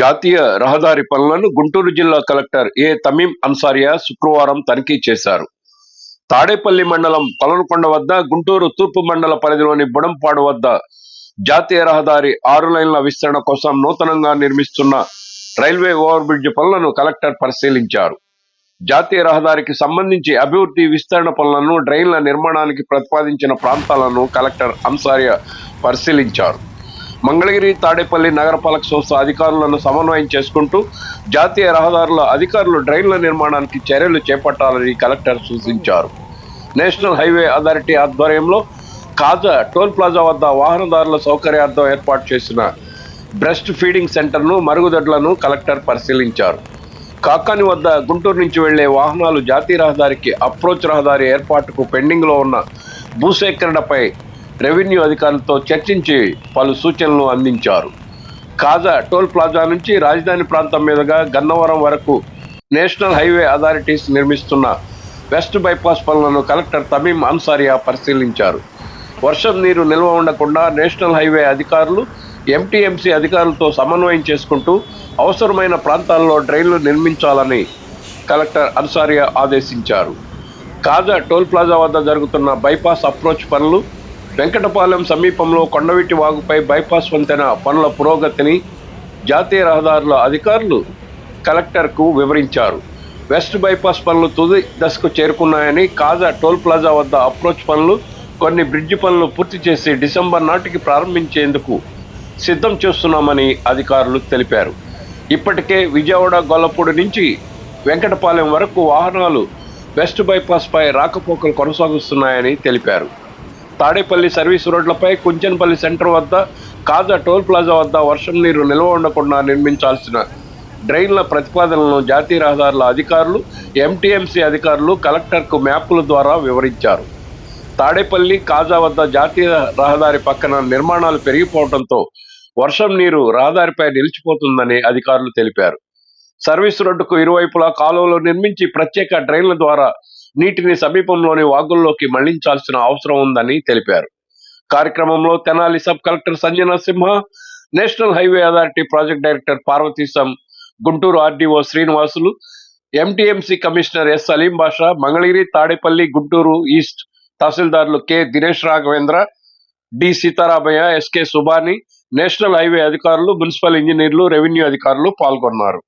జాతీయ రహదారి పనులను గుంటూరు జిల్లా కలెక్టర్ ఏ తమీం అన్సారియా శుక్రవారం తనిఖీ చేశారు. తాడేపల్లి మండలం పలనకొండ వద్ద గుంటూరు తూర్పు మండల పరిధిలోని బుడంపాడు వద్ద జాతీయ రహదారి ఆరు లైన్ల విస్తరణ కోసం నూతనంగా నిర్మిస్తున్న రైల్వే ఓవర్ బ్రిడ్జ్ పనులను కలెక్టర్ పరిశీలించారు. జాతీయ రహదారికి సంబంధించి అభివృద్ధి విస్తరణ పనులను డ్రైన్ల నిర్మాణానికి ప్రతిపాదించిన ప్రాంతాలను కలెక్టర్ అన్సారియా పరిశీలించారు. మంగళగిరి తాడేపల్లి నగరపాలక సంస్థ అధికారులను సమన్వయం చేసుకుంటూ జాతీయ రహదారుల అధికారులు డ్రైన్ల నిర్మాణానికి చర్యలు చేపట్టాలని కలెక్టర్ సూచించారు. నేషనల్ హైవే అథారిటీ ఆధ్వర్యంలో కాజా టోల్ ప్లాజా వద్ద వాహనదారుల సౌకర్యార్థం ఏర్పాటు చేసిన బ్రెస్ట్ ఫీడింగ్ సెంటర్ను మరుగుదొడ్లను కలెక్టర్ పరిశీలించారు. కాకాని వద్ద గుంటూరు నుంచి వెళ్ళే వాహనాలు జాతీయ రహదారికి అప్రోచ్ రహదారి ఏర్పాటుకు పెండింగ్లో ఉన్న భూసేకరణపై రెవెన్యూ అధికారులతో చర్చించి పలు సూచనలు అందించారు. కాజా టోల్ ప్లాజా నుంచి రాజధాని ప్రాంతం మీదుగా గన్నవరం వరకు నేషనల్ హైవే అథారిటీస్ నిర్మిస్తున్న వెస్ట్ బైపాస్ పనులను కలెక్టర్ తమీం అన్సారియా పరిశీలించారు. వర్షం నీరు నిల్వ ఉండకుండా నేషనల్ హైవే అధికారులు ఎంటీఎంసీ అధికారులతో సమన్వయం చేసుకుంటూ అవసరమైన ప్రాంతాల్లో డ్రైన్లు నిర్మించాలని కలెక్టర్ అన్సారియా ఆదేశించారు. కాజా టోల్ ప్లాజా వద్ద జరుగుతున్న బైపాస్ అప్రోచ్ పనులు వెంకటపాలెం సమీపంలో కొండవీటి వాగుపై బైపాస్ వంతెన పనుల పురోగతిని జాతీయ రహదారుల అధికారులు కలెక్టర్కు వివరించారు. వెస్ట్ బైపాస్ పనులు తుది దశకు చేరుకున్నాయని కాజా టోల్ ప్లాజా వద్ద అప్రోచ్ పనులు కొన్ని బ్రిడ్జి పనులు పూర్తి చేసి డిసెంబర్ నాటికి ప్రారంభించేందుకు సిద్ధం చేస్తున్నామని అధికారులు తెలిపారు. ఇప్పటికే విజయవాడ గొల్లపూడి నుంచి వెంకటపాలెం వరకు వాహనాలు వెస్ట్ బైపాస్ పై రాకపోకలు కొనసాగుస్తున్నాయని తెలిపారు. తాడేపల్లి సర్వీస్ రోడ్లపై కుంచన్పల్లి సెంటర్ వద్ద కాజా టోల్ ప్లాజా వద్ద వర్షం నీరు నిల్వ ఉండకుండా నిర్మించాల్సిన డ్రైన్ల ప్రతిపాదనలను జాతీయ రహదారుల అధికారులు ఎంటీఎంసీ అధికారులు కలెక్టర్కు మ్యాప్ల ద్వారా వివరించారు. తాడేపల్లి కాజా వద్ద జాతీయ రహదారి పక్కన నిర్మాణాలు పెరిగిపోవడంతో వర్షం నీరు రహదారిపై నిలిచిపోతుందని అధికారులు తెలిపారు. సర్వీస్ రోడ్డుకు ఇరువైపులా కాలువలు నిర్మించి ప్రత్యేక డ్రైన్ల ద్వారా నీటిని సమీపంలోని వాగుల్లోకి మళ్ళించాల్సిన అవసరం ఉందని తెలిపారు. కార్యక్రమంలో Tenali sub collector Sanjana Simha national highway authority project director Parvatisham Guntur RDO Srinivasulu MTMC commissioner S Saleem Basha Mangalagiri Tadepalli Guntur east తహసీల్దార్లు K Dinesh Raghavendra D Sitaramayya SK Subani national highway అధికారులు municipal ఇంజనీర్లు revenue అధికారులు పాల్గొన్నారు.